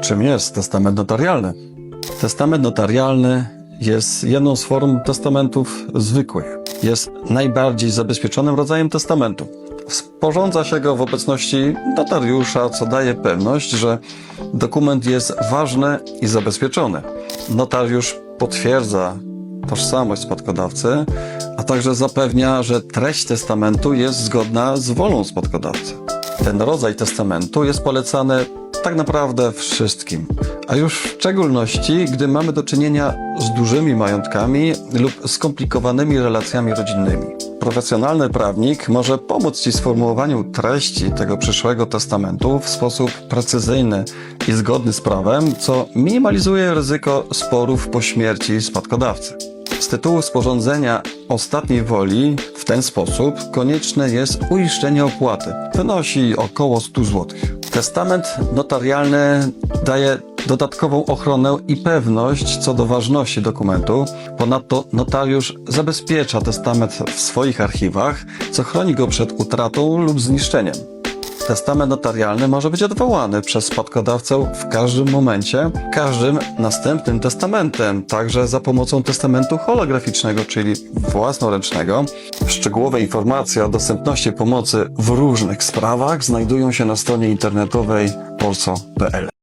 Czym jest testament notarialny? Testament notarialny jest jedną z form testamentów zwykłych. Jest najbardziej zabezpieczonym rodzajem testamentu. Sporządza się go w obecności notariusza, co daje pewność, że dokument jest ważny i zabezpieczony. Notariusz potwierdza tożsamość spadkodawcy, a także zapewnia, że treść testamentu jest zgodna z wolą spadkodawcy. Ten rodzaj testamentu jest polecany tak naprawdę wszystkim, a już w szczególności, gdy mamy do czynienia z dużymi majątkami lub skomplikowanymi relacjami rodzinnymi. Profesjonalny prawnik może pomóc Ci w sformułowaniu treści tego przyszłego testamentu w sposób precyzyjny i zgodny z prawem, co minimalizuje ryzyko sporów po śmierci spadkodawcy. Z tytułu sporządzenia ostatniej woli w ten sposób konieczne jest uiszczenie opłaty. Wynosi około 100 zł. Testament notarialny daje dodatkową ochronę i pewność co do ważności dokumentu. Ponadto notariusz zabezpiecza testament w swoich archiwach, co chroni go przed utratą lub zniszczeniem. Testament notarialny może być odwołany przez spadkodawcę w każdym momencie, każdym następnym testamentem, także za pomocą testamentu holograficznego, czyli własnoręcznego. Szczegółowe informacje o dostępności pomocy w różnych sprawach znajdują się na stronie internetowej polso.pl.